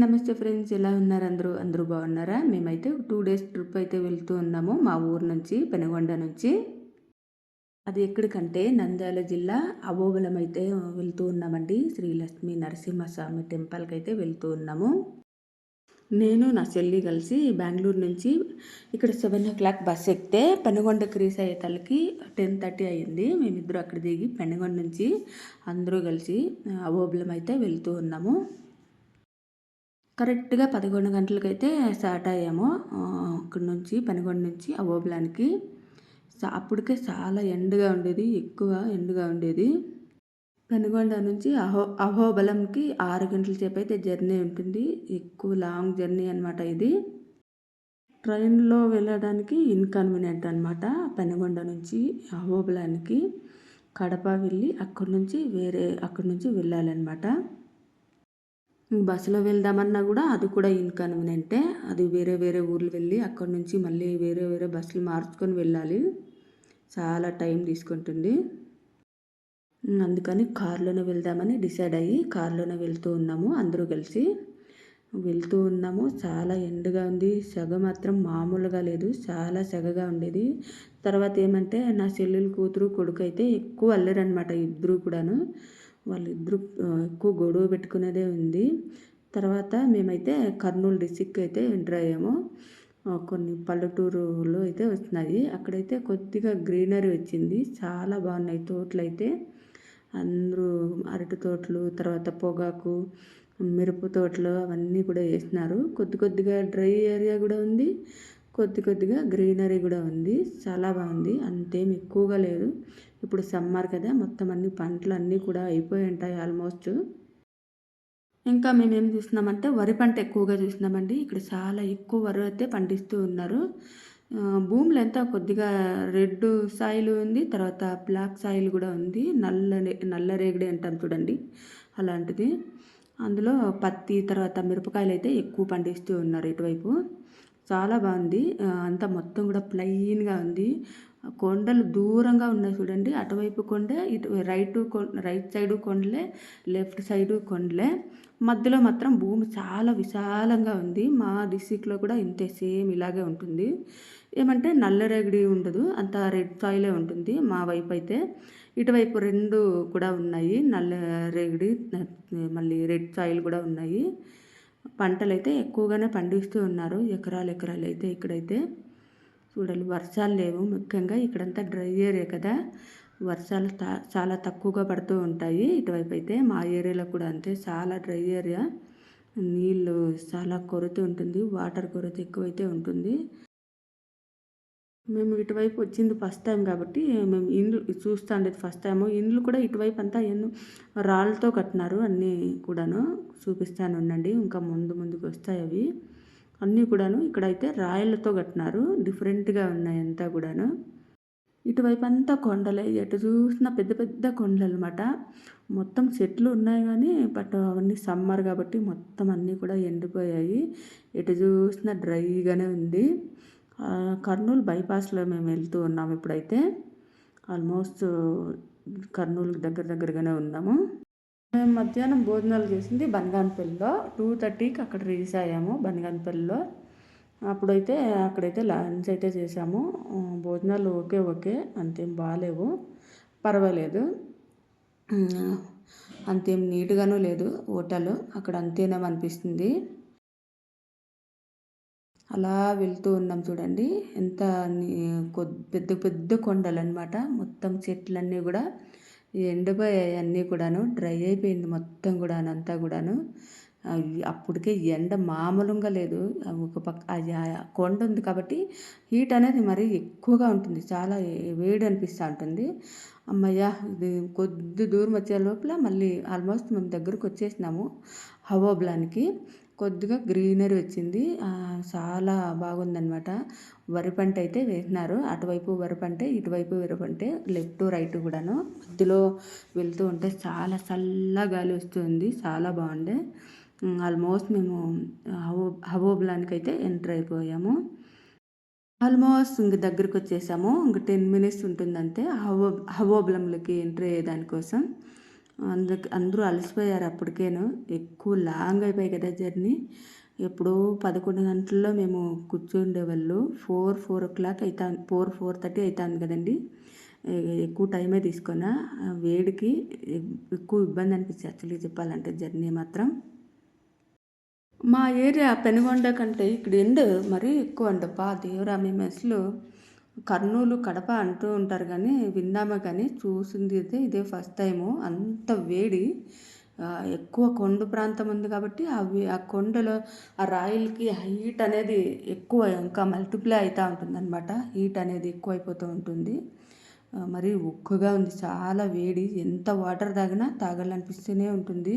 నమస్తే ఫ్రెండ్స్ ఎలా ఉన్నారు అందరూ? అందరూ బాగున్నారా? మేమైతే టూ డేస్ ట్రిప్ అయితే వెళ్తూ ఉన్నాము మా ఊరు నుంచి పెనుగొండ నుంచి. అది ఎక్కడికంటే నంద్యాల జిల్లా అబోబలం అయితే వెళ్తూ ఉన్నామండి. శ్రీ లక్ష్మీ నరసింహస్వామి టెంపుల్కి అయితే వెళ్తూ ఉన్నాము. నేను నా చెల్లి కలిసి బెంగళూరు నుంచి ఇక్కడ సెవెన్ ఓ క్లాక్ బస్ ఎక్కితే పెనుగొండ క్రీస్ అయ్యేతలకి టెన్ థర్టీ అయ్యింది. మేమిద్దరు అక్కడ దిగి పెనుగొండ నుంచి అందరూ కలిసి అబోబలం అయితే వెళ్తూ ఉన్నాము. కరెక్ట్గా పదకొండు గంటలకైతే స్టార్ట్ అయ్యాము. అక్కడి నుంచి పనికొండ నుంచి ఆ ఓబలానికి. అప్పటికే చాలా ఎండగా ఉండేది ఎక్కువ ఎండగా ఉండేది. పెనుగొండ నుంచి అహో అహోబలంకి ఆరు గంటల సేపు అయితే జర్నీ ఉంటుంది. ఎక్కువ లాంగ్ జర్నీ అనమాట ఇది. ట్రైన్లో వెళ్ళడానికి ఇన్కన్వీనియంట్ అనమాట పెనుగొండ నుంచి అహోబలానికి. కడప వెళ్ళి అక్కడి నుంచి వేరే అక్కడి నుంచి వెళ్ళాలన్నమాట. బస్సులో వెళ్దామన్నా కూడా అది కూడా ఇన్కన్వీనియంటే అది వేరే వేరే ఊర్లు వెళ్ళి అక్కడి నుంచి మళ్ళీ వేరే వేరే బస్సులు మార్చుకొని వెళ్ళాలి. చాలా టైం తీసుకుంటుంది. అందుకని కారులోనే వెళ్దామని డిసైడ్ అయ్యి కారులోనే వెళ్తూ ఉన్నాము అందరూ కలిసి. వెళ్తూ ఉన్నాము. చాలా ఎండగా ఉంది. సెగ మాత్రం మామూలుగా లేదు. చాలా సెగగా ఉండేది. తర్వాత ఏమంటే నా చెల్లెలు కూతురు కొడుకు అయితే ఎక్కువ అల్లరనమాట ఇద్దరు కూడాను. వాళ్ళిద్దరూ ఎక్కువ గొడవ పెట్టుకునేదే ఉంది. తర్వాత మేమైతే కర్నూలు డిస్టిక్ అయితే ఎంటర్ అయ్యాము. కొన్ని పల్లెటూరులో అయితే వచ్చినాయి అక్కడైతే కొద్దిగా గ్రీనరీ వచ్చింది. చాలా బాగున్నాయి తోటలు అయితే అందరూ అరటి తోటలు తర్వాత పొగాకు మిరప తోటలు అవన్నీ కూడా వేసినారు కొద్ది కొద్దిగా డ్రై ఏరియా కూడా ఉంది. కొద్ది కొద్దిగా గ్రీనరీ కూడా ఉంది. చాలా బాగుంది. అంతేం ఎక్కువగా లేదు. ఇప్పుడు సమ్మర్ కదా మొత్తం అన్ని పంటలు అన్నీ కూడా అయిపోయి ఉంటాయి ఆల్మోస్ట్. ఇంకా మేమేం చూస్తున్నామంటే వరి పంట ఎక్కువగా చూస్తున్నామండి. ఇక్కడ చాలా ఎక్కువ వరి అయితే పండిస్తూ ఉన్నారు. భూములు అంతా కొద్దిగా రెడ్ సాయిల్ ఉంది. తర్వాత బ్లాక్ సాయిల్ కూడా ఉంది. నల్ల నల్ల రేగడి అంటాం చూడండి. అలాంటిది. అందులో పత్తి తర్వాత మిరపకాయలు అయితే ఎక్కువ పండిస్తూ ఉన్నారు ఇటువైపు. చాలా బాగుంది. అంతా మొత్తం కూడా ప్లెయిన్గా ఉంది. కొండలు దూరంగా ఉన్నాయి చూడండి. అటువైపు కొండే ఇటు రైట్ రైట్ సైడు కొండలే లెఫ్ట్ సైడు కొండలే. మధ్యలో మాత్రం భూమి చాలా విశాలంగా ఉంది. మా డిస్టిక్లో కూడా ఇంతే సేమ్ ఇలాగే ఉంటుంది. ఏమంటే నల్లరేగడి ఉండదు అంత రెడ్ సాయిలే ఉంటుంది మా వైపు అయితే. ఇటువైపు రెండు కూడా ఉన్నాయి నల్ల రేగడి మళ్ళీ రెడ్ సాయిల్ కూడా ఉన్నాయి. పంటలు అయితే ఎక్కువగానే పండిస్తూ ఉన్నారు. ఎకరాలు ఎకరాలు అయితే ఇక్కడైతే. చూడాలి వర్షాలు లేవు. ముఖ్యంగా ఇక్కడంతా డ్రై ఏరియా కదా. వర్షాలు చాలా తక్కువగా పడుతూ ఉంటాయి. ఇటువైపు అయితే మా ఏరియాలో కూడా అంతే. చాలా డ్రై ఏరియా. నీళ్ళు చాలా కొరత ఉంటుంది. వాటర్ కొరత ఎక్కువైతే ఉంటుంది. మేము ఇటువైపు వచ్చింది ఫస్ట్ టైం కాబట్టి మేము ఇండ్లు చూస్తా ఉండేది ఫస్ట్ టైము ఇండ్లు కూడా ఇటువైపు అంతా ఎన్నో రాళ్ళతో కట్టినారు అన్నీ కూడాను. చూపిస్తాను ఉండండి. ఇంకా ముందు ముందుకు వస్తాయి అవి. అన్నీ కూడాను ఇక్కడైతే రాయలతో కట్టినారు. డిఫరెంట్గా ఉన్నాయి అంతా కూడాను. ఇటువైపు అంతా కొండలే. ఎటు చూసిన పెద్ద పెద్ద కొండలు అనమాట మొత్తం చెట్లు ఉన్నాయి కానీ బట్ అవన్నీ సమ్మర్ కాబట్టి మొత్తం అన్నీ కూడా ఎండిపోయాయి. ఎటు చూసినా డ్రైగానే ఉంది. కర్నూలు బైపాస్లో మేము వెళ్తూ ఉన్నాము ఇప్పుడైతే. ఆల్మోస్ట్ కర్నూలు దగ్గర దగ్గరగానే ఉన్నాము. మేము మధ్యాహ్నం భోజనాలు చేసింది బనగానపల్లిలో. టూ థర్టీకి అక్కడ రీచ్ అయ్యాము బనగానపల్లిలో. అప్పుడైతే అక్కడైతే లంచ్ అయితే చేసాము భోజనాలు ఓకే ఓకే. అంతేం బాగాలేవు. పర్వాలేదు. అంతేం నీట్గాను లేదు హోటల్. అక్కడ అంతేనేమనిపిస్తుంది. అలా వెళ్తూ ఉన్నాం చూడండి. ఎంత పెద్ద పెద్ద కొండలు అనమాట మొత్తం చెట్లన్నీ కూడా ఎండిపోయాయి అన్నీ కూడాను. డ్రై అయిపోయింది మొత్తం కూడా అంతా కూడాను. అప్పటికే ఎండ మామూలుగా లేదు. ఒక పక్క కొండ ఉంది కాబట్టి హీట్ అనేది మరీ ఎక్కువగా ఉంటుంది. చాలా వేడి అనిపిస్తూ ఉంటుంది. అమ్మయ్య ఇది కొద్ది దూరం వచ్చే లోపల మళ్ళీ ఆల్మోస్ట్ మేము దగ్గరకు వచ్చేసినాము హవోబ్లానికి. కొద్దిగా గ్రీనరీ వచ్చింది. చాలా బాగుందనమాట వరి పంట అయితే వేసినారు. అటువైపు వరి పంట ఇటువైపు వరి పంటే లెఫ్ట్ రైట్ కూడాను. మధ్యలో వెళ్తూ ఉంటే చాలా చల్ల గాలి వస్తుంది. చాలా బాగుండే. ఆల్మోస్ట్ మేము హవో హవోబ్లానికి అయితే ఎంటర్ అయిపోయాము. ఆల్మోస్ట్ ఇంక దగ్గరికి వచ్చేసాము ఇంక టెన్ మినిట్స్ ఉంటుందంటే హవో హవోబ్లంలకి ఎంటర్ అయ్యేదానికోసం అందుకు అందరూ అలసిపోయారు అప్పటికేను. ఎక్కువ లాంగ్ అయిపోయాయి కదా జర్నీ. ఎప్పుడో పదకొండు గంటల్లో మేము కూర్చుండేవాళ్ళు. ఫోర్ ఫోర్ ఓ క్లాక్ అవుతా ఫోర్ ఫోర్ థర్టీ అవుతుంది కదండి. ఎక్కువ టైమే తీసుకున్నా వేడికి ఎక్కువ ఇబ్బంది అనిపించింది యాక్చువల్గా చెప్పాలంటే జర్నీ మాత్రం. మా ఏరియా పెనుగొండ కంటే ఇక్కడ ఎండ మరీ ఎక్కువ అండి. పా దేవురా మేము అసలు కర్నూలు కడప అంటూ ఉంటారు కానీ విన్నామా కానీ చూసింది అయితే ఇదే ఫస్ట్ టైము అంత వేడి. ఎక్కువ కొండ ప్రాంతం ఉంది కాబట్టి అవి ఆ కొండలో ఆ రాయిలకి హీట్ అనేది ఎక్కువ ఇంకా మల్టిప్లై అవుతూ ఉంటుంది అనమాట హీట్ అనేది ఎక్కువ అయిపోతూ ఉంటుంది మరి ఉక్కుగా ఉంది. చాలా వేడి. ఎంత వాటర్ తాగినా తాగాలనిపిస్తూనే ఉంటుంది.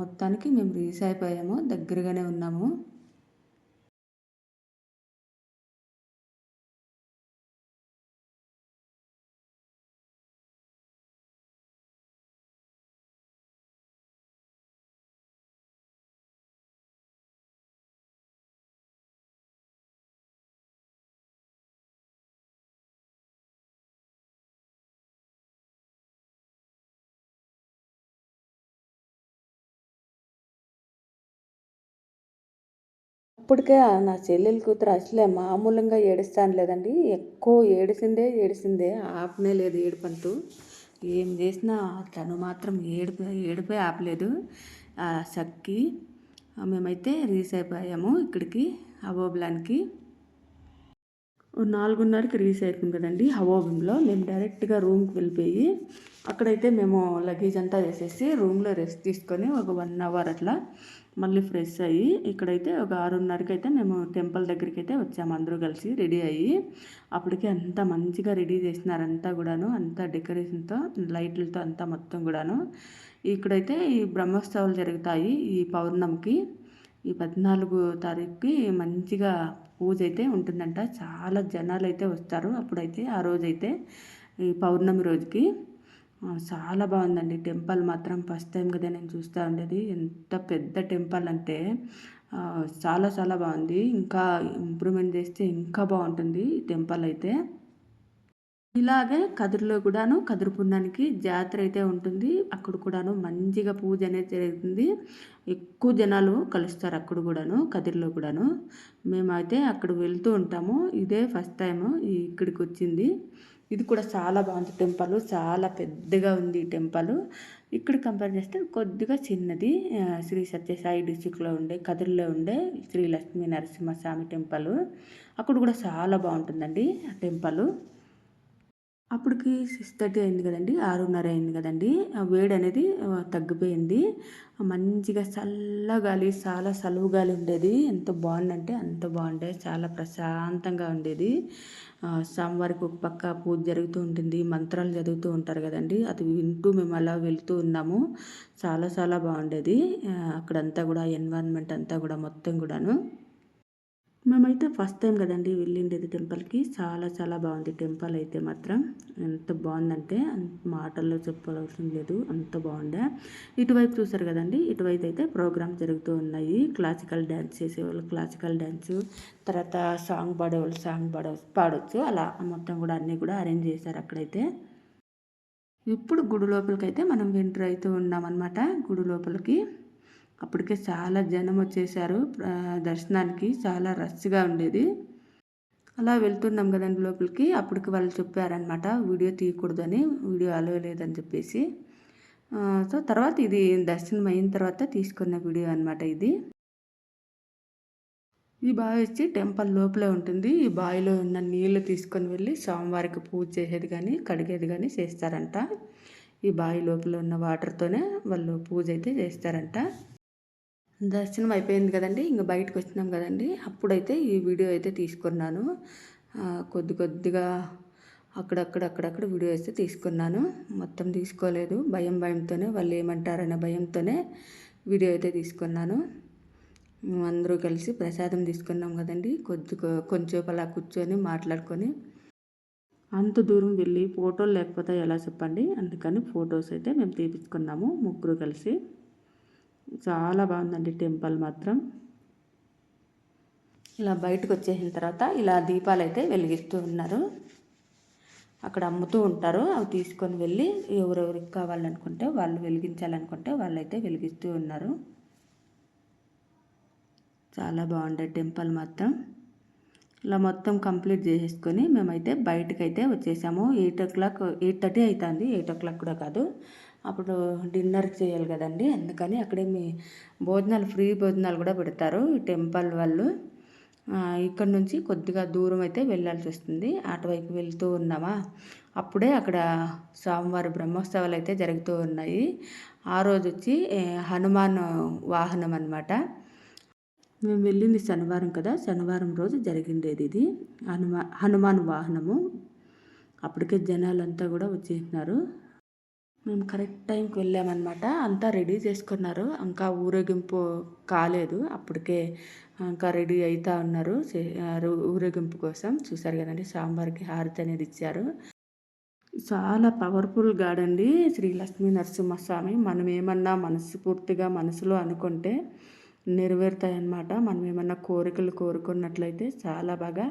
మొత్తానికి మేము రీచ్ అయిపోయాము. దగ్గరగానే ఉన్నాము. అప్పటికే నా చెల్లెలి కూతురు అసలే మామూలుగా ఏడుస్తాను లేదండి. ఎక్కువ ఏడిసిందే ఏడిసిందే. ఆపనే లేదు ఏడుపంటూ. ఏం చేసినా తను మాత్రం ఏడుపు ఏడిపోయి ఆపలేదు. సక్కి. మేమైతే రీచ్ అయిపోయాము ఇక్కడికి అబోబ్లాన్కి నాలుగున్నరకి రీచ్ అయిపోయింది కదండి హవోబింలో. మేము డైరెక్ట్గా రూమ్కి వెళ్ళిపోయి అక్కడైతే మేము లగేజ్ అంతా వేసేసి రూమ్లో రెస్ట్ తీసుకొని ఒక వన్ అవర్ అట్లా మళ్ళీ ఫ్రెష్ అయ్యి ఇక్కడైతే ఒక ఆరున్నరకి అయితే మేము టెంపుల్ దగ్గరికి అయితే వచ్చాము. అందరూ కలిసి రెడీ అయ్యి అప్పటికే అంత మంచిగా రెడీ చేసినారంతా కూడాను. అంతా డెకరేషన్తో లైట్లతో అంతా మొత్తం కూడాను. ఇక్కడైతే ఈ బ్రహ్మోత్సవాలు జరుగుతాయి ఈ పౌర్ణమికి. ఈ పద్నాలుగు తారీఖుకి మంచిగా పూజ అయితే ఉంటుందంట. చాలా జనాలు అయితే వస్తారు అప్పుడైతే ఆ రోజైతే ఈ పౌర్ణమి రోజుకి. చాలా బాగుందండి. టెంపుల్ మాత్రం ఫస్ట్ టైం కదా నేను చూస్తూ ఉండేది. ఎంత పెద్ద టెంపుల్ అంటే చాలా చాలా బాగుంది. ఇంకా ఇంప్రూవ్మెంట్ చేస్తే ఇంకా బాగుంటుంది ఈ టెంపుల్ అయితే. ఇలాగే కదిరిలో కూడాను కదిరి పుణ్యానికి జాతర అయితే ఉంటుంది. అక్కడ కూడాను మంచిగా పూజ అనేది జరుగుతుంది. ఎక్కువ జనాలు కలుస్తారు అక్కడ కూడాను కదిరిలో కూడాను. మేమైతే అక్కడ వెళ్తూ ఉంటాము. ఇదే ఫస్ట్ టైము ఇక్కడికి వచ్చింది. ఇది కూడా చాలా బాగుంది టెంపుల్. చాలా పెద్దగా ఉంది ఈ టెంపుల్. ఇక్కడ కంపేర్ చేస్తే కొద్దిగా చిన్నది. శ్రీ సత్యసాయి డిస్టిక్లో ఉండే కదిరిలో ఉండే శ్రీ లక్ష్మీ నరసింహస్వామి టెంపుల్. అక్కడ కూడా చాలా బాగుంటుందండి ఆ టెంపుల్. అప్పటికి సిక్స్ థర్టీ అయింది కదండి ఆరున్నర అయింది కదండి. ఆ వేడి అనేది తగ్గిపోయింది. మంచిగా చల్లగాలి చాలా సలువుగాలి ఉండేది. ఎంత బాగుందంటే అంత బాగుండే చాలా ప్రశాంతంగా ఉండేది. స్వామివారికి ఒక పక్క పూజ జరుగుతూ ఉంటుంది మంత్రాలు చదువుతూ ఉంటారు కదండి. అది వింటూ మేము అలా వెళ్తూ ఉన్నాము. చాలా చాలా బాగుండేది. అక్కడంతా కూడా ఎన్వైరన్మెంట్ అంతా కూడా మొత్తం కూడాను. మేమైతే ఫస్ట్ టైం కదండి వెళ్ళిండేది టెంపుల్కి. చాలా చాలా బాగుంది టెంపుల్ అయితే మాత్రం. ఎంత బాగుందంటే మాటల్లో చెప్పవలసిన లేదు. అంత బాగుండే. ఇటువైపు చూసారు కదండి ఇటువైపు అయితే ప్రోగ్రామ్స్ జరుగుతూ ఉన్నాయి. క్లాసికల్ డ్యాన్స్ చేసేవాళ్ళు క్లాసికల్ డ్యాన్స్ తర్వాత సాంగ్ పాడేవాళ్ళు సాంగ్ పాడ పాడవచ్చు అలా మొత్తం కూడా అన్నీ కూడా అరేంజ్ చేశారు అక్కడైతే. ఇప్పుడు గుడి లోపలికైతే మనం ఎంటర్ అవుతూ ఉన్నామన్నమాట గుడి లోపలికి. అప్పటికే చాలా జనం వచ్చేసారు. దర్శనానికి చాలా రష్గా ఉండేది. అలా వెళ్తున్నాం కదండి లోపలికి. అప్పటికి వాళ్ళు చెప్పారనమాట వీడియో తీయకూడదని వీడియో అలో లేదని చెప్పేసి. సో తర్వాత ఇది దర్శనం అయిన తర్వాత తీసుకున్న వీడియో అనమాట ఇది. ఈ బావి వచ్చి టెంపుల్ లోపలే ఉంటుంది. ఈ బావిలో ఉన్న నీళ్ళు తీసుకొని వెళ్ళి స్వామివారికి పూజ చేసేది కానీ కడిగేది కానీ చేస్తారంట. ఈ బావి లోపల ఉన్న వాటర్తోనే వాళ్ళు పూజ అయితే చేస్తారంట. దర్శనం అయిపోయింది కదండి ఇంకా బయటకు వచ్చినాం కదండి. అప్పుడైతే ఈ వీడియో అయితే తీసుకున్నాను. కొద్ది కొద్దిగా అక్కడక్కడ అక్కడక్కడ వీడియో అయితే తీసుకున్నాను. మొత్తం తీసుకోలేదు. భయం భయంతోనే వాళ్ళు ఏమంటారనే భయంతోనే వీడియో అయితే తీసుకున్నాను. అందరూ కలిసి ప్రసాదం తీసుకున్నాం కదండి. కొద్ది కొంచెం అలా కూర్చొని మాట్లాడుకొని అంత దూరం వెళ్ళి ఫోటోలు లేకపోతే ఎలా చెప్పండి? అందుకని ఫొటోస్ అయితే మేము తీపించుకున్నాము ముగ్గురు కలిసి. చాలా బాగుందండి టెంపుల్ మాత్రం. ఇలా బయటకు వచ్చేసిన తర్వాత ఇలా దీపాలు అయితే వెలిగిస్తూ ఉన్నారు. అక్కడ అమ్ముతూ ఉంటారు. అవి తీసుకొని వెళ్ళి ఎవరెవరికి కావాలనుకుంటే వాళ్ళు వెలిగించాలనుకుంటే వాళ్ళైతే వెలిగిస్తూ ఉన్నారు. చాలా బాగుండే టెంపుల్ మాత్రం. ఇలా మొత్తం కంప్లీట్ చేసేసుకొని మేమైతే బయటకైతే వచ్చేసాము. Eight o'clock eight thirty అవుతుంది ఎయిట్ ఓ క్లాక్ కూడా కాదు. అప్పుడు డిన్నర్ చేయాలి కదండి. అందుకని అక్కడే మీ భోజనాలు ఫ్రీ భోజనాలు కూడా పెడతారు ఈ టెంపుల్ వాళ్ళు. ఇక్కడ నుంచి కొద్దిగా దూరం అయితే వెళ్ళాల్సి వస్తుంది. అటువైపు వెళ్తూ ఉన్నామా? అప్పుడే అక్కడ స్వామివారి బ్రహ్మోత్సవాలు అయితే జరుగుతూ ఉన్నాయి. ఆ రోజు వచ్చి హనుమాన్ వాహనం అనమాట మేము వెళ్ళింది శనివారం కదా. శనివారం రోజు జరిగిండేది ఇది. హనుమా హనుమాన్ వాహనము. అప్పటికే జనాలంతా కూడా వచ్చేసినారు. మేము కరెక్ట్ టైంకి వెళ్ళామన్నమాట. అంతా రెడీ చేసుకున్నారు. ఇంకా ఊరేగింపు కాలేదు. అప్పటికే ఇంకా రెడీ అవుతా ఉన్నారు. ఊరేగింపు కోసం. చూసారు కదండి సాంబార్కి హారతి అనేది ఇచ్చారు. చాలా పవర్ఫుల్ గాడండి శ్రీ లక్ష్మీ నరసింహస్వామి. మనం ఏమన్నా మనస్ఫూర్తిగా మనసులో అనుకుంటే నెరవేరుతాయన్నమాట. మనం ఏమన్నా కోరికలు కోరుకున్నట్లయితే చాలా బాగా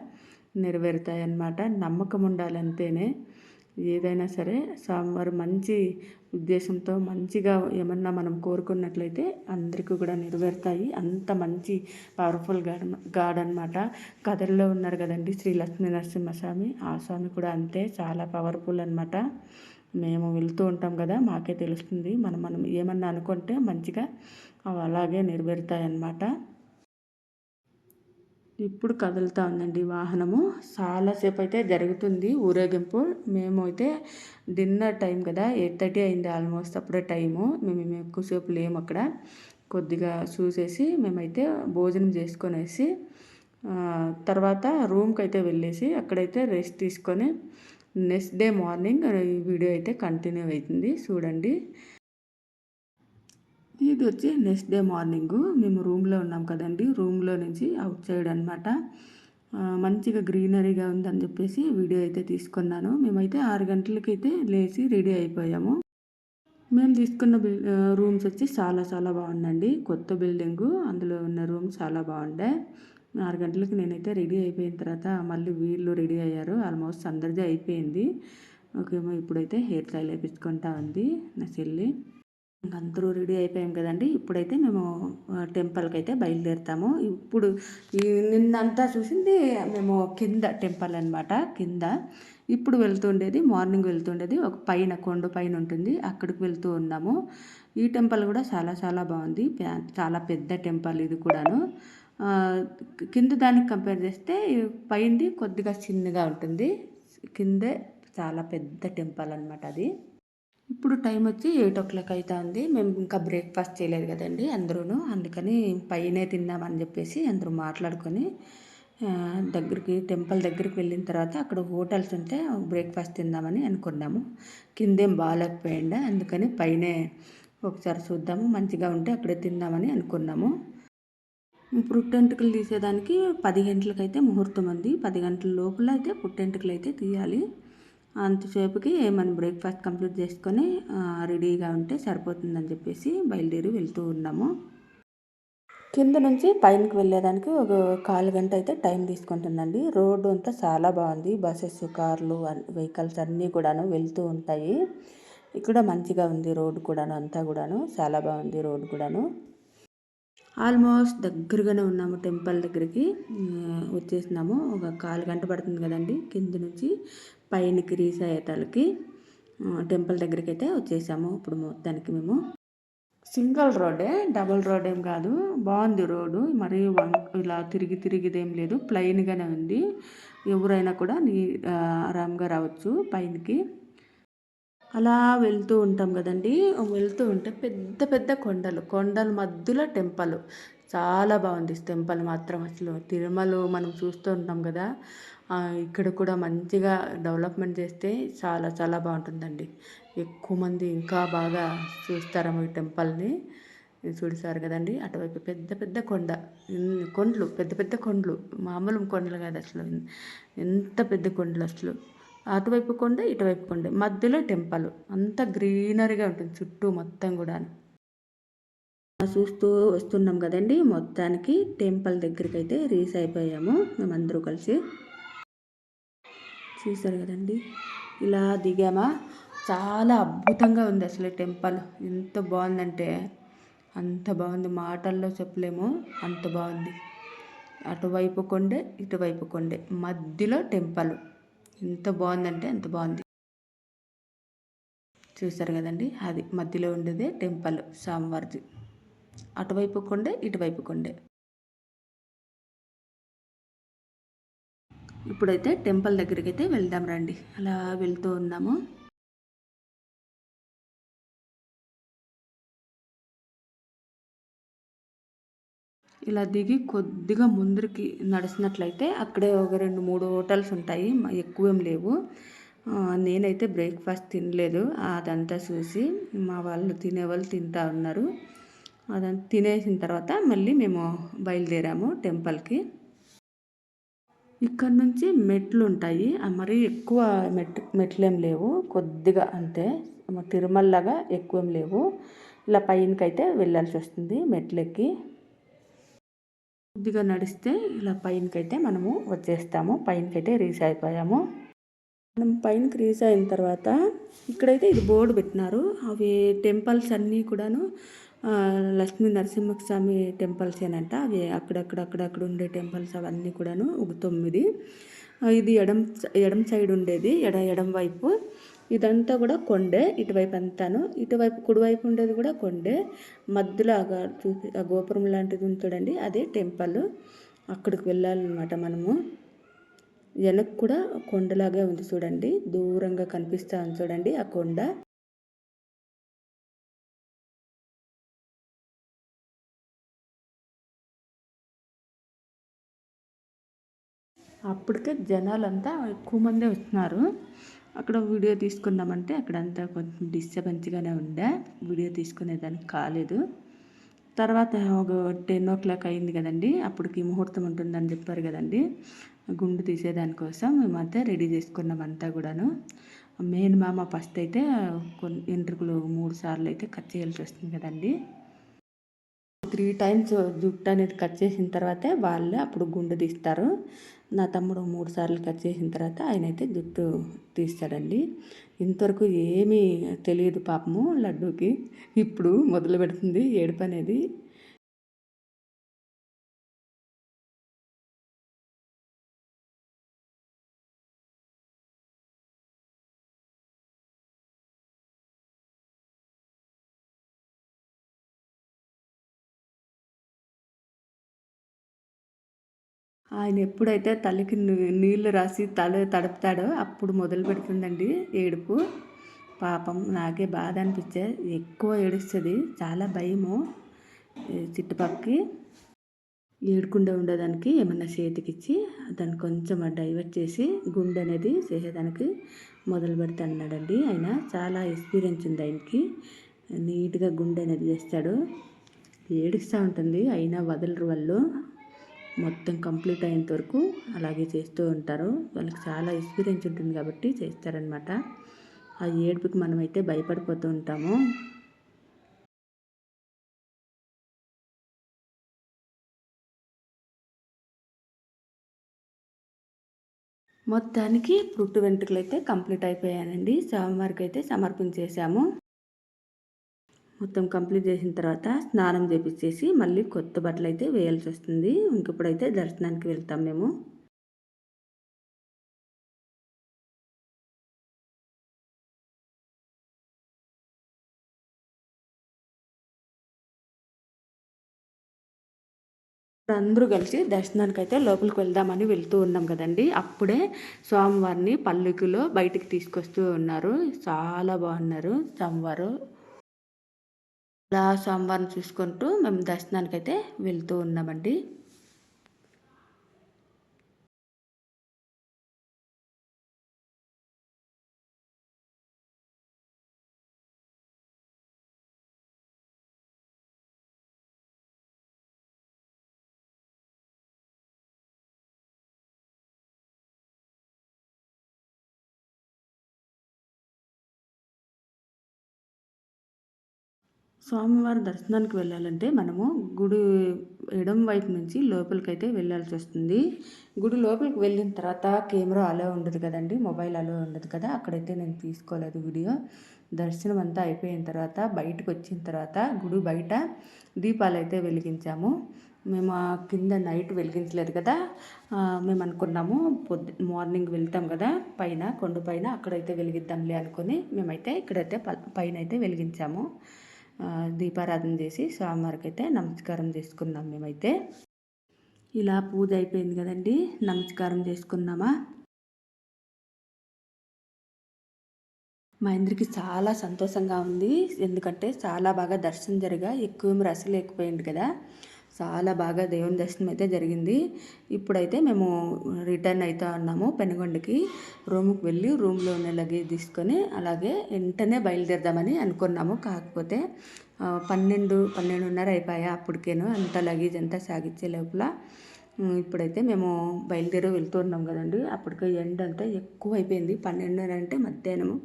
నెరవేరుతాయన్నమాట. నమ్మకం ఉండాలి అంతేనే ఏదైనా సరే స్వామివారు మంచి ఉద్దేశంతో మంచిగా ఏమన్నా మనం కోరుకున్నట్లయితే అందరికీ కూడా నెరవేరుతాయి. అంత మంచి పవర్ఫుల్ గాడ్ గాడ్ అనమాట కథల్లో ఉన్నారు కదండి శ్రీ లక్ష్మీ నరసింహస్వామి. ఆ స్వామి కూడా అంతే చాలా పవర్ఫుల్ అనమాట మేము వెళ్తూ ఉంటాం కదా మాకే తెలుస్తుంది. మనం మనం ఏమన్నా అనుకుంటే మంచిగా అవి అలాగే నెరవేరుతాయి అన్నమాట ఇప్పుడు కదులుతా ఉందండి వాహనము. చాలాసేపు అయితే జరుగుతుంది ఊరేగింపు. మేము అయితే డిన్నర్ టైం కదా ఎయిట్ థర్టీ అయింది ఆల్మోస్ట్ అప్పుడే టైము. మేము ఎక్కువసేపు లేము అక్కడ. కొద్దిగా చూసేసి మేమైతే భోజనం చేసుకొనేసి తర్వాత రూమ్కి అయితే వెళ్ళేసి అక్కడైతే రెస్ట్ తీసుకొని నెక్స్ట్ డే మార్నింగ్ ఈ వీడియో అయితే కంటిన్యూ అవుతుంది. చూడండి. ఇది వచ్చి నెక్స్ట్ డే మార్నింగు. మేము రూమ్లో ఉన్నాం కదండి. రూమ్లో నుంచి అవుట్ సైడ్ అనమాట మంచిగా గ్రీనరీగా ఉందని చెప్పేసి వీడియో అయితే తీసుకున్నాను. మేమైతే ఆరు గంటలకైతే లేచి రెడీ అయిపోయాము. మేము తీసుకున్న రూమ్స్ వచ్చి చాలా చాలా బాగుందండి కొత్త బిల్డింగు అందులో ఉన్న రూమ్ చాలా బాగుండే. ఆరు గంటలకు నేనైతే రెడీ అయిపోయిన తర్వాత మళ్ళీ వీళ్ళు రెడీ అయ్యారు. ఆల్మోస్ట్ అందరిది అయిపోయింది. ఓకేమో ఇప్పుడైతే హెయిర్ స్టైల్ వేయించుకుంటా ఉంది నా చెల్లి. అందరూ రెడీ అయిపోయాం కదండి. ఇప్పుడైతే మేము టెంపుల్కి అయితే బయలుదేరుతాము. ఇప్పుడు ఈ నిన్నంతా చూసింది మేము కింద టెంపుల్ అనమాట కింద. ఇప్పుడు వెళ్తుండేది మార్నింగ్ వెళ్తుండేది ఒక పైన కొండ పైన ఉంటుంది అక్కడికి వెళ్తూ ఉన్నాము. ఈ టెంపుల్ కూడా చాలా చాలా బాగుంది. చాలా పెద్ద టెంపుల్ ఇది కూడాను. కింద దానికి కంపేర్ చేస్తే పైంది కొద్దిగా చిన్నగా ఉంటుంది. కిందే చాలా పెద్ద టెంపుల్ అనమాట అది. ఇప్పుడు టైం వచ్చి ఎయిట్ ఓ క్లాక్ అవుతుంది మేము ఇంకా బ్రేక్ఫాస్ట్ చేయలేదు కదండి అందరూ అందుకని పైనే తిందామని చెప్పేసి అందరూ మాట్లాడుకొని దగ్గరికి టెంపుల్ దగ్గరికి వెళ్ళిన తర్వాత అక్కడ హోటల్స్ ఉంటే బ్రేక్ఫాస్ట్ తిందామని అనుకున్నాము. కిందేం బాగాలేకపోయిండ. అందుకని పైనే ఒకసారి చూద్దాము. మంచిగా ఉంటే అక్కడే తిందామని అనుకున్నాము. పుట్టెంటుకలు తీసేదానికి పది గంటలకైతే ముహూర్తం ఉంది. పది గంటల లోపల అయితే పుట్టెంటుకలు అయితే తీయాలి. అంతసేపుకి మనం బ్రేక్ఫాస్ట్ కంప్లీట్ చేసుకొని రెడీగా ఉంటే సరిపోతుందని చెప్పేసి బయలుదేరి వెళ్తూ ఉన్నాము. కింద నుంచి పైనకి వెళ్ళేదానికి ఒక కాలు గంట అయితే టైం తీసుకుంటుందండి. రోడ్డు అంతా చాలా బాగుంది. బస్సెస్ కార్లు వెహికల్స్ అన్నీ కూడాను వెళ్తూ ఉంటాయి. ఇక్కడ మంచిగా ఉంది రోడ్డు కూడాను అంతా కూడాను చాలా బాగుంది రోడ్డు కూడాను. ఆల్మోస్ట్ దగ్గరగానే ఉన్నాము టెంపుల్ దగ్గరికి వచ్చేసినాము. ఒక కాలు గంట పడుతుంది కదండి కింద నుంచి. పైనకి రీచ్ అయ్యేటాలకి టెంపుల్ దగ్గరికి అయితే వచ్చేసాము. ఇప్పుడు మొత్తానికి మేము. సింగిల్ రోడ్డే డబుల్ రోడ్ ఏం కాదు. బాగుంది రోడ్డు. మరి ఇలా తిరిగి తిరిగిదేం లేదు. ప్లెయిన్గానే ఉంది. ఎవరైనా కూడా నీ ఆరామ్గా రావచ్చు పైనకి. అలా వెళ్తూ ఉంటాం కదండి. వెళ్తూ ఉంటే పెద్ద పెద్ద కొండలు. కొండల మధ్యలో టెంపుల్. చాలా బాగుంది. టెంపుల్ మాత్రం అసలు. తిరుమల మనం చూస్తూ ఉంటాం కదా. ఇక్కడ కూడా మంచిగా డెవలప్మెంట్ చేస్తే చాలా చాలా బాగుంటుందండి. ఎక్కువ మంది ఇంకా బాగా చూస్తారు ఈ టెంపుల్ని. చూసారు కదండి. అటువైపు పెద్ద పెద్ద కొండ. కొండలు పెద్ద పెద్ద కొండలు. మామూలు కొండలు కాదు అసలు. ఎంత పెద్ద కొండలు అసలు. అటువైపు కొండ ఇటువైపు కొండ. మధ్యలో టెంపుల్. అంత గ్రీనరీగా ఉంటుంది చుట్టూ మొత్తం కూడా చూస్తూ వస్తున్నాం కదండి. మొత్తానికి టెంపుల్ దగ్గరికి అయితే రీచ్ అయిపోయాము. మేమందరూ కలిసి. చూశారు కదండి. ఇలా దిగామా? చాలా అద్భుతంగా ఉంది అసలు టెంపుల్. ఎంత బాగుందంటే అంత బాగుంది. మాటల్లో చెప్పలేము. అంత బాగుంది. అటువైపు కొండే ఇటువైపు కొండే. మధ్యలో టెంపుల్. ఎంత బాగుందంటే అంత బాగుంది. చూశారు కదండి. అది మధ్యలో ఉండేదే టెంపుల్ స్వామివారిది. అటువైపు కొండే ఇటువైపు కొండే. ఇప్పుడైతే టెంపుల్ దగ్గరికి అయితే వెళ్దాం రండి. అలా వెళ్తూ ఉన్నాము ఇలా దిగి కొద్దిగా ముందరికి నడిచినట్లయితే అక్కడే ఒక రెండు మూడు హోటల్స్ ఉంటాయి. ఎక్కువేం లేవు. నేనైతే బ్రేక్ఫాస్ట్ తినలేదు. అదంతా చూసి మా వాళ్ళు తినేవాళ్ళు తింటా ఉన్నారు. అదంతా తినేసిన తర్వాత మళ్ళీ మేము బయలుదేరాము టెంపుల్కి. ఇక్కడ నుంచి మెట్లు ఉంటాయి. మరీ ఎక్కువ మెట్ మెట్లేం లేవు. కొద్దిగా అంతే. తిరుమలలాగా ఎక్కువేం లేవు. ఇలా పైనకైతే వెళ్ళాల్సి వస్తుంది మెట్లెక్కి. కొద్దిగా నడిస్తే ఇలా పైనకైతే మనము వచ్చేస్తాము. పైనకైతే రీచ్ అయిపోయాము. మనం పైనకి రీచ్ అయిన తర్వాత ఇక్కడైతే ఇది బోర్డు పెట్టినారు. అవి టెంపుల్స్ అన్నీ కూడాను లక్ష్మీ నరసింహస్వామి టెంపుల్స్ ఏనంట. అవి అక్కడక్కడ అక్కడక్కడ ఉండే టెంపుల్స్ అవన్నీ కూడాను ఒక తొమ్మిది. ఇది ఎడం ఎడం సైడ్ ఉండేది ఎడ ఎడం వైపు. ఇదంతా కూడా కొండే ఇటువైపు అంతాను. ఇటువైపు కుడివైపు ఉండేది కూడా కొండే. మధ్యలో చూసి ఆ గోపురం లాంటిది చూడండి అదే టెంపుల్. అక్కడికి వెళ్ళాలన్నమాట మనము. వెనక్కి కూడా కొండలాగే ఉంది చూడండి దూరంగా కనిపిస్తా ఉంది చూడండి ఆ కొండ. అప్పటికే జనాలంతా ఎక్కువ మందే వస్తున్నారు. అక్కడ వీడియో తీసుకుందామంటే అక్కడంతా కొంచెం డిస్టర్బెన్స్గానే ఉండే. వీడియో తీసుకునేదానికి కాలేదు. తర్వాత ఒక టెన్ ఓ క్లాక్ అయింది కదండి. అప్పటికి ముహూర్తం ఉంటుందని చెప్పారు కదండి. గుండు తీసేదానికోసం మేమంతా రెడీ చేసుకున్నాం అంతా కూడాను. మెయిన్ మామ ఫస్ట్ అయితే కొన్ని ఎంట్రుకలు మూడు సార్లు అయితే కట్ చేయాల్సి వస్తుంది కదండి. త్రీ టైమ్స్ జుట్టు అనేది కట్ చేసిన తర్వాతే వాళ్ళు అప్పుడు గుండు తీస్తారు. నా తమ్ముడు మూడు సార్లు కట్ చేసిన తర్వాత ఆయన అయితే జుట్టు తీస్తాడండి. ఇంతవరకు ఏమీ తెలియదు పాపము లడ్డూకి. ఇప్పుడు మొదలు పెడుతుంది ఏడుపు అనేది. ఆయన ఎప్పుడైతే తల్లికి నీళ్ళు రాసి తల తడుపుతాడో అప్పుడు మొదలు పెడుతుందండి ఏడుపు. పాపం నాకే బాధ అనిపించే ఎక్కువ ఏడుస్తుంది. చాలా భయము. చుట్టుపక్కకి ఏడుకుండా ఉండేదానికి ఏమన్నా చేతికిచ్చి దాన్ని కొంచెం డైవర్ట్ చేసి గుండె అనేది చేసేదానికి మొదలు పెడతాడు ఆయన. చాలా ఎక్స్పీరియన్స్ ఉంది ఆయనకి. నీట్గా గుండె అనేది చేస్తాడు. ఏడుస్తూ ఉంటుంది. అయినా వదలరు వాళ్ళు. మొత్తం కంప్లీట్ అయ్యేంత వరకు అలాగే చేస్తూ ఉంటారు. వాళ్ళకి చాలా ఎక్స్పీరియన్స్ ఉంటుంది కాబట్టి చేస్తారనమాట ఆ ఏడుపుకి మనమైతే భయపడిపోతూ ఉంటాము. మొత్తానికి పుట్టు వెంట్రుకలు అయితే కంప్లీట్ అయిపోయానండి సోమవారికి అయితే సమర్పించేసాము మొత్తం కంప్లీట్ చేసిన తర్వాత స్నానం చేపించేసి మళ్ళీ కొత్త బట్టలు అయితే వేయాల్సి వస్తుంది. ఇంకప్పుడైతే దర్శనానికి వెళ్తాం మేము. అందరూ కలిసి దర్శనానికి అయితే లోపలికి వెళ్దామని వెళ్తూ ఉన్నాం కదండి. అప్పుడే స్వామివారిని పల్లకిలో బయటికి తీసుకొస్తూ ఉన్నారు. చాలా బాగున్నారు స్వామివారు. అలా స్వామివారిని చూసుకుంటూ మేము దర్శనానికి అయితే వెళ్తూ ఉన్నామండి. స్వామివారి దర్శనానికి వెళ్ళాలంటే మనము గుడి ఎడం వైపు నుంచి లోపలికైతే వెళ్ళాల్సి వస్తుంది. గుడి లోపలికి వెళ్ళిన తర్వాత కెమెరా అలో ఉండదు కదండి మొబైల్ అలో ఉండదు కదా అక్కడైతే నేను తీసుకోలేదు వీడియో. దర్శనం అంతా అయిపోయిన తర్వాత బయటకు వచ్చిన తర్వాత గుడి బయట దీపాలు అయితే వెలిగించాము. మేము కింద నైట్ వెలిగించలేదు కదా మేము అనుకున్నాము పొద్దు మార్నింగ్ వెళ్తాం కదా పైన కొండ పైన అక్కడైతే వెలిగిద్దాంలే అనుకొని మేమైతే ఇక్కడైతే పైన అయితే వెలిగించాము. దీపారాధన చేసి స్వామివారికి అయితే నమస్కారం చేసుకున్నాం మేమైతే. ఇలా పూజ అయిపోయింది కదండి నమస్కారం చేసుకున్నామా? మా ఇంద్రికి చాలా సంతోషంగా ఉంది ఎందుకంటే చాలా బాగా దర్శనం జరిగా ఎక్కువ రస లేకపోయింది కదా. చాలా బాగా దేవుని దర్శనం అయితే జరిగింది. ఇప్పుడైతే మేము రిటర్న్ అవుతా ఉన్నాము పెనుగొండకి. రూమ్కి వెళ్ళి రూమ్లో ఉన్న లగేజ్ తీసుకొని అలాగే వెంటనే బయలుదేరదామని అనుకున్నాము. కాకపోతే పన్నెండు పన్నెండున్నర అయిపోయా అప్పటికేను అంత లగేజ్ అంతా సాగించే లోపల. ఇప్పుడైతే మేము బయలుదేరి వెళ్తున్నాం కదండి. అప్పటికే ఎండ అంతా ఎక్కువ అయిపోయింది. పన్నెండున్నర అంటే మధ్యాహ్నము.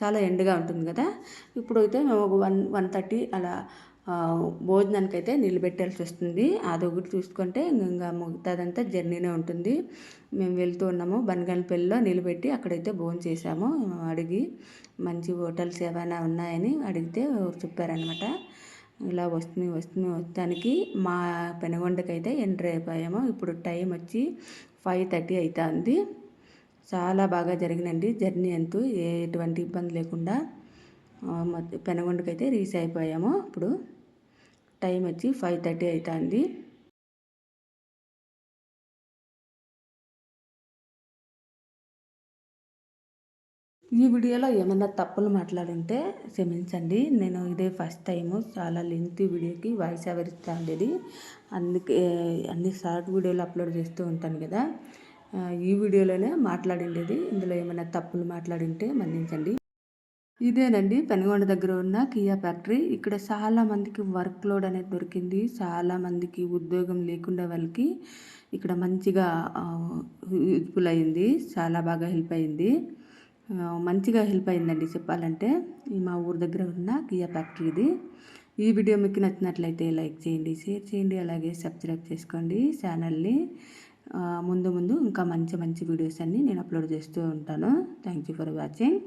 చాలా ఎండగా ఉంటుంది కదా. ఇప్పుడైతే మేము వన్ వన్ థర్టీ అలా భోజనానికి అయితే నిలబెట్టాల్సి వస్తుంది. అదొకటి చూసుకుంటే ఇంకా మిగతాదంతా జర్నీనే ఉంటుంది. మేము వెళ్తూ ఉన్నాము. బనగానపల్లిలో నిలబెట్టి అక్కడైతే భోజనం చేసాము అడిగి మంచి హోటల్స్ ఏమైనా ఉన్నాయని అడిగితే చెప్పారనమాట ఇలా వస్తుంది వస్తుంది వస్తానికి మా పెనగొండకి అయితే ఎంటర్ అయిపోయాము. ఇప్పుడు టైం వచ్చి ఫైవ్ థర్టీ అవుతుంది చాలా బాగా జరిగినండి జర్నీ అంటూ. ఎటువంటి ఇబ్బంది లేకుండా పెనగొండకి అయితే రీచ్ అయిపోయాము. ఇప్పుడు టైం వచ్చి ఫైవ్ థర్టీ అవుతుంది ఈ వీడియోలో ఏమైనా తప్పులు మాట్లాడుంటే క్షమించండి. నేను ఇదే ఫస్ట్ టైము చాలా లెంత్ వీడియోకి వాయిస్ ఓవర్ ఇస్తా ఉండేది అందుకే అన్ని షార్ట్ వీడియోలు అప్లోడ్ చేస్తూ ఉంటాను కదా. ఈ వీడియోలోనే మాట్లాడిండేది. ఇందులో ఏమైనా తప్పులు మాట్లాడింటే మన్నించండి. ఇదేనండి. పెనుగొండ దగ్గర ఉన్న కియా ఫ్యాక్టరీ. ఇక్కడ చాలామందికి వర్క్ లోడ్ అనేది దొరికింది. చాలామందికి ఉద్యోగం లేకుండా వాళ్ళకి ఇక్కడ మంచిగా యూజ్ఫుల్ అయింది చాలా బాగా హెల్ప్ అయింది. మంచిగా హెల్ప్ అయిందండి చెప్పాలంటే. ఈ మా ఊరు దగ్గర ఉన్న కియా ఫ్యాక్టరీ ఇది. ఈ వీడియో మీకు నచ్చినట్లయితే లైక్ చేయండి షేర్ చేయండి అలాగే సబ్స్క్రైబ్ చేసుకోండి ఛానల్ని. ముందు ముందు ఇంకా మంచి మంచి వీడియోస్ అన్నీ నేను అప్లోడ్ చేస్తూ ఉంటాను. Thank you for watching.